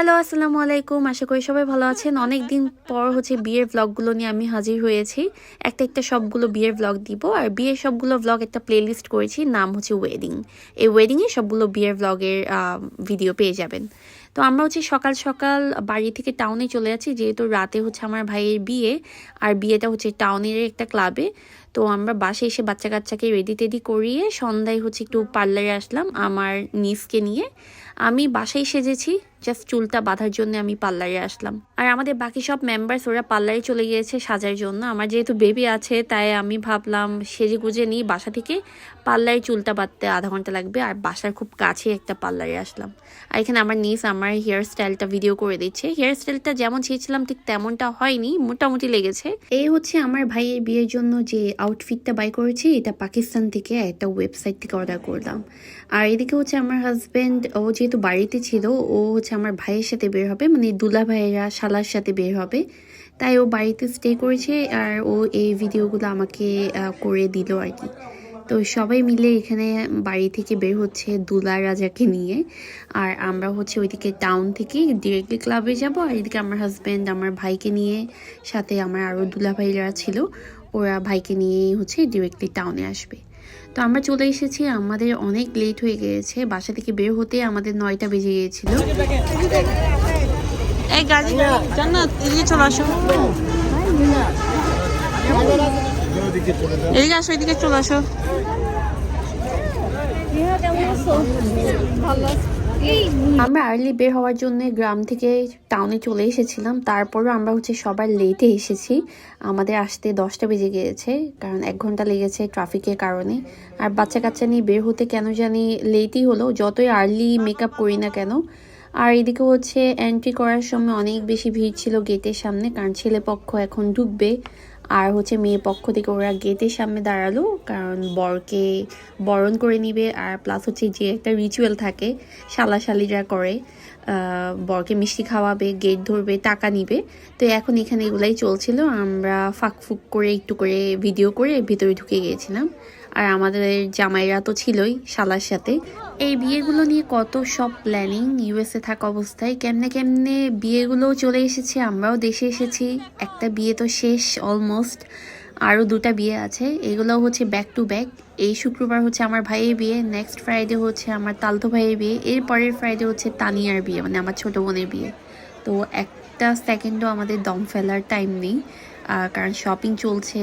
Hello, আসসালামু আলাইকুম। আশা করি সবাই ভালো আছেন। অনেক দিন পর হচ্ছে বিয়ের ব্লগগুলো নিয়ে আমি হাজির হয়েছি। একটা একটা সবগুলো বিয়ের ব্লগ দিব। আর বিয়ের সবগুলো ব্লগ একটা প্লেলিস্ট করেছি, নাম হচ্ছে ওয়েডিং এই ওয়েডিংয়ে সবগুলো বিয়ের ব্লগের ভিডিও পেয়ে যাবেন। তো আমরা হচ্ছে সকাল সকাল বাড়ি থেকে টাউনে চলে যাচ্ছি। যেহেতু রাতে হচ্ছে আমার ভাইয়ের বিয়ে, আর বিয়েটা হচ্ছে টাউনের একটা ক্লাবে তো আমরা বাসে এসে বাচ্চা কাচ্চাকে রেডি টেডি করিয়ে সন্ধ্যায় হচ্ছে একটু পার্লারে আসলাম আমার নিসকে নিয়ে। আমি বাসায় সেজেছি জাস্ট চুলটা বাঁধার জন্য আমি পার্লারে আসলাম। আর আমাদের বাকি সব মেম্বার্স ওরা পার্লারে চলে গিয়েছে সাজার জন্য। আমার যেহেতু বেবি আছে, তাই আমি ভাবলাম সেজে গুজে নিই বাসা থেকে। পার্লারে চুলটা বাঁধতে আধা ঘণ্টা লাগবে আর বাসার খুব কাছে একটা পার্লারে আসলাম। আর এখানে আমার নিস আমার হেয়ার স্টাইলটা ভিডিও করে দিচ্ছে। হেয়ার স্টাইলটা যেমন চেয়েছিলাম ঠিক তেমনটা হয়নি, মোটামুটি লেগেছে। এই হচ্ছে আমার ভাইয়ের বিয়ের জন্য যে আউটফিটটা বাই করেছি, এটা পাকিস্তান থেকে একটা ওয়েবসাইট থেকে অর্ডার করলাম। আর এদিকে হচ্ছে আমার হাজব্যান্ড ও যেহেতু বাড়িতে ছিল, ও হচ্ছে আমার ভাইয়ের সাথে বের হবে মানে দুলা ভাইয়েরা শালার সাথে বের হবে। তাই ও বাড়িতে স্টে করেছে, আর ও এই ভিডিওগুলো আমাকে করে দিল আর কি। তো সবাই মিলে এখানে বাড়ি থেকে বের হচ্ছে দুলা রাজাকে নিয়ে। আর আমরা হচ্ছে ওইদিকে টাউন থেকে ডিরেক্টলি ক্লাবে যাব, আর এদিকে আমার হাজব্যান্ড আমার ভাইকে নিয়ে, সাথে আমার আরও দুলা ভাইরা ছিল। ওরা ভাইকে নিয়েই হচ্ছে ডিরেক্টলি টাউনে আসবে। তো আমরা চলে এসেছি আমাদের অনেক লেট হয়ে গিয়েছে। বাসা থেকে বের হতে আমাদের নয়টা বেজে গিয়েছিল। এই গাড়ি জান্নাত এদিকে চলে আসো। এদিকে আসো এদিকে চলে আসো। আমরা আর্লি বের হওয়ার জন্য গ্রাম থেকে টাউনে চলে এসেছিলাম। তারপরও আমরা হচ্ছে সবার লেটে এসেছি। আমাদের আসতে দশটা বেজে গিয়েছে, কারণ এক ঘণ্টা লেগেছে ট্রাফিকের কারণে। আর বাচ্চা কাচ্চা নিয়ে বের হতে কেন জানি লেটই হলো, যতই আর্লি মেকআপ করি না কেন। আর এদিকে হচ্ছে এন্ট্রি করার সময় অনেক বেশি ভিড় ছিল গেটের সামনে, কারণ ছেলে পক্ষ এখন ঢুকবে। আর হচ্ছে মেয়ে পক্ষ থেকে ওরা গেটের সামনে দাঁড়াল, কারণ বরকে বরণ করে নিবে, আর প্লাস হচ্ছে যে একটা রিচুয়াল থাকে শালাশালিরা করে বরকে মিষ্টি খাওয়াবে গেট ধরবে, টাকা নিবে। তো এখন এখানে এগুলাই চলছিল, আমরা ফাঁক ফুক করে একটু করে ভিডিও করে ভিতরে ঢুকে গিয়েছিলাম। আর আমাদের জামাইরা তো ছিলই শালার সাথে। এই বিয়েগুলো নিয়ে কত সব প্ল্যানিং ইউএসএ থাকা অবস্থায়। কেমনে কেমনে বিয়েগুলো চলে এসেছে, আমরাও দেশে এসেছি। একটা বিয়ে তো শেষ অলমোস্ট আরও দুটা বিয়ে আছে এগুলো হচ্ছে ব্যাক টু ব্যাক এই শুক্রবার হচ্ছে আমার ভাইয়ের বিয়ে নেক্সট ফ্রাইডে হচ্ছে আমার তালতো ভাইয়ের বিয়ে এর পরের ফ্রাইডে হচ্ছে তানিয়ার বিয়ে মানে আমার ছোটো বোনের বিয়ে। তো একটা সেকেন্ডও আমাদের দম ফেলার টাইম নেই। কারণ শপিং চলছে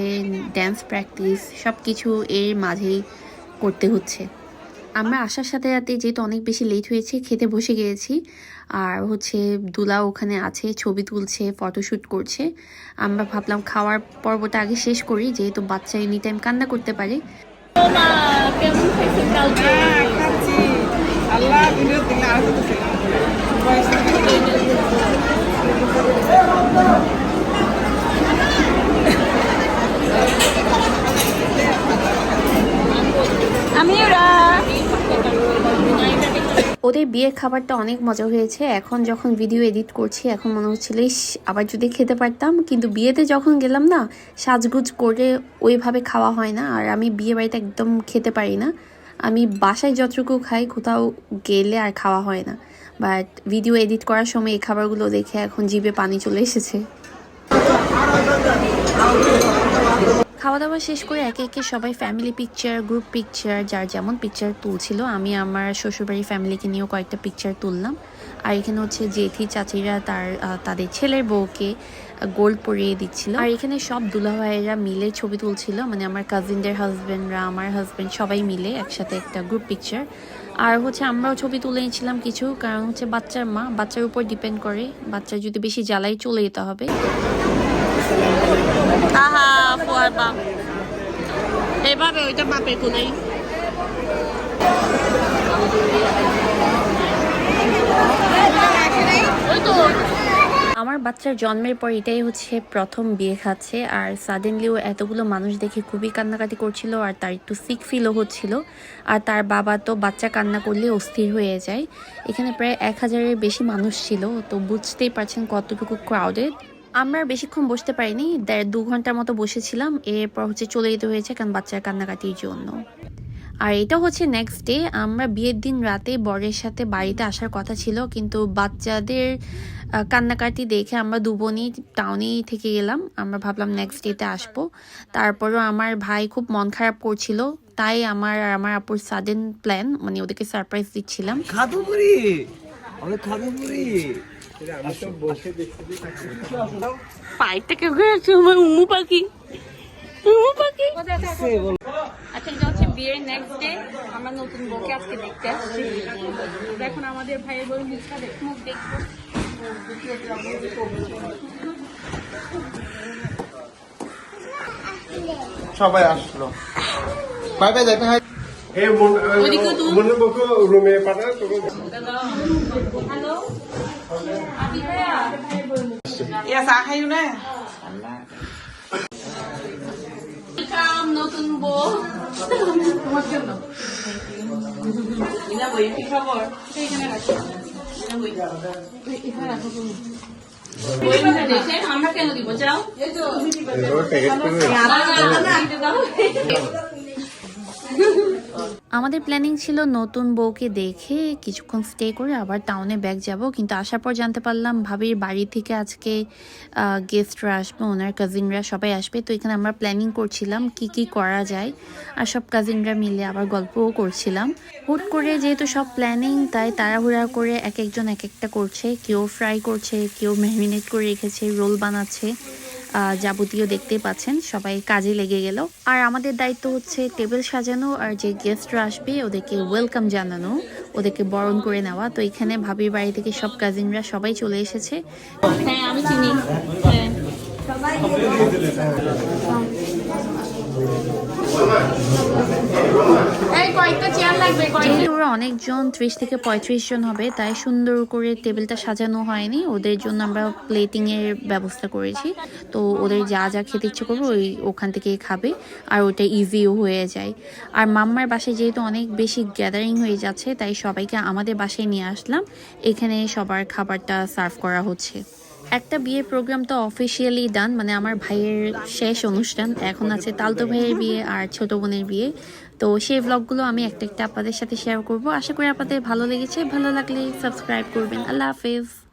ড্যান্স প্র্যাকটিস সব কিছু এর মাঝেই করতে হচ্ছে। আমরা আসার সাথে সাথে যেহেতু অনেক বেশি লেট হয়েছে খেতে বসে গিয়েছি। আর হচ্ছে দুলা ওখানে আছে ছবি তুলছে ফটোশ্যুট করছে। আমরা ভাবলাম খাওয়ার পর্বটা আগে শেষ করি যেহেতু বাচ্চা এনি টাইম কান্না করতে পারে। খাচ্ছি আল্লাহ ভিডিও দিলে আর করতেছে ওদের বিয়ের খাবারটা অনেক মজা হয়েছে। এখন যখন ভিডিও এডিট করছি, এখন মনে হচ্ছিল আবার যদি খেতে পারতাম। কিন্তু বিয়েতে যখন গেলাম না, সাজগুজ করে ওইভাবে খাওয়া হয় না। আর আমি বিয়ে বাড়িতে একদম খেতে পারি না। আমি বাসায় যতটুকু খাই, কোথাও গেলে আর খাওয়া হয় না। বাট ভিডিও এডিট করার সময় এই খাবারগুলো দেখে এখন জিভে পানি চলে এসেছে। খাওয়া দাওয়া শেষ করে একে একে সবাই ফ্যামিলি পিকচার গ্রুপ পিকচার যার যেমন পিকচার তুলছিল, আমি আমার শ্বশুরবাড়ির ফ্যামিলিকে নিয়েও কয়েকটা পিকচার তুললাম। আর এখানে হচ্ছে জেঠি, চাচিরা, তার তাদের ছেলের বউকে গোল্ড পরিয়ে দিচ্ছিল। আর এখানে সব দুলাভাইয়েরা মিলে ছবি তুলছিল মানে আমার কাজিনদের হাজব্যান্ডরা আমার হাজব্যান্ড সবাই মিলে একসাথে একটা গ্রুপ পিকচার আর হচ্ছে আমরাও ছবি তুলে নিয়েছিলাম কিছু কারণ হচ্ছে বাচ্চার মা বাচ্চার উপর ডিপেন্ড করে বাচ্চা যদি বেশি জ্বালাই চলে যেতে হবে। এভাবে ওইটা বাপের কোনাই আমার বাচ্চার জন্মের পর এটাই হচ্ছে প্রথম বিয়ে খাচ্ছে। আর সাডেনলিও এতগুলো মানুষ দেখে খুবই কান্নাকাটি করছিল আর তার একটু সিক ফিলও হচ্ছিল। আর তার বাবা তো বাচ্চা কান্না করলে অস্থির হয়ে যায়। এখানে প্রায় এক হাজারের বেশি মানুষ ছিল, তো বুঝতেই পারছেন কতটুকু ক্রাউডেড আমরা বেশিক্ষণ বসতে পারিনি, দেড় দু ঘণ্টার মতো বসেছিলাম, এরপর হচ্ছে চলে যেতে হয়েছে কারণ বাচ্চার কান্নাকাটির জন্য। আর এটা হচ্ছে নেক্সট ডে আমরা বিয়ের দিন রাতে বরের সাথে বাড়িতে আসার কথা ছিল কিন্তু বাচ্চাদের কান্নাকাটি দেখে আমরা দুবনই টাউনেই থেকে গেলাম আমরা ভাবলাম নেক্সট ডেতে আসব। তারপরও আমার ভাই খুব মন খারাপ করছিল তাই আমার আর আমার আপুর সাডেন প্ল্যান মানে ওদেরকে সারপ্রাইজ দিচ্ছিলাম। উমু পাখি। উমু পাখি। বিয়ের নেক্সট ডে আমরা নতুন বউকে আজকে দেখতে আসছি। দেখুন আমাদের ভাইয়ের বউ মুখটা দেখ মুখ দেখব। সবাই আসলো। বাই বাই দেখা হয়। মন মনের রুমে পাঠায় তোকে হ্যালো? আদি ভাইয়া? ইয়া চা খাইও না? নতুন বউ তোমার জন্য কি খবর সেইখানে রাখো এখানে রাখো তুমি দেখে আমরা কেন দিব যাও এই তো আমাদের প্ল্যানিং ছিল নতুন বউকে দেখে কিছুক্ষণ স্টে করে আবার টাউনে ব্যাক যাব, কিন্তু আসার পর জানতে পারলাম ভাবির বাড়ি থেকে আজকে গেস্টরা আসবে, ওনার কাজিনরা সবাই আসবে। তো এখানে আমরা প্ল্যানিং করছিলাম কি কি করা যায়, আর সব কাজিনরা মিলে আবার গল্পও করছিলাম। হুট করে যেহেতু সব প্ল্যানিং তাই তাড়াহুড়া করে এক একজন এক একটা করছে। কেউ ফ্রাই করছে, কেউ ম্যারিনেট করে রেখেছে রোল বানাচ্ছে। যাবতীয় দেখতে পাচ্ছেন সবাই কাজে লেগে গেল। আর আমাদের দায়িত্ব হচ্ছে টেবিল সাজানো আর যে গেস্টরা আসবে ওদেরকে ওয়েলকাম জানানো ওদেরকে বরণ করে নেওয়া। তো এখানে ভাবির বাড়ি থেকে সব কাজিনরা সবাই চলে এসেছে। হ্যাঁ আমি চিনি। অনেকজন, ত্রিশ থেকে পঁয়ত্রিশ জন হবে, তাই সুন্দর করে টেবিলটা সাজানো হয়নি। ওদের জন্য আমরা প্লেটিং এর ব্যবস্থা করেছি। তো ওদের যা যা খেতে ইচ্ছে করবে, ওই ওখান থেকে খাবে। আর ওটা ইজিও হয়ে যায়। আর মাম্মার বাসায় যেহেতু অনেক বেশি গ্যাদারিং হয়ে যাচ্ছে, তাই সবাইকে আমাদের বাসায় নিয়ে আসলাম। এখানে সবার খাবারটা সার্ভ করা হচ্ছে। একটা বিয়ে প্রোগ্রাম তো অফিসিয়ালি ডান মানে আমার ভাইয়ের শেষ অনুষ্ঠান, এখন আছে তালতো ভাইয়ের বিয়ে আর ছোট বোনের বিয়ে। তো সেই ব্লগগুলো আমি একটা একটা আপনাদের সাথে শেয়ার করব। আশা করি আপনাদের ভালো লেগেছে, ভালো লাগলে সাবস্ক্রাইব করবেন। আল্লাহ হাফেজ।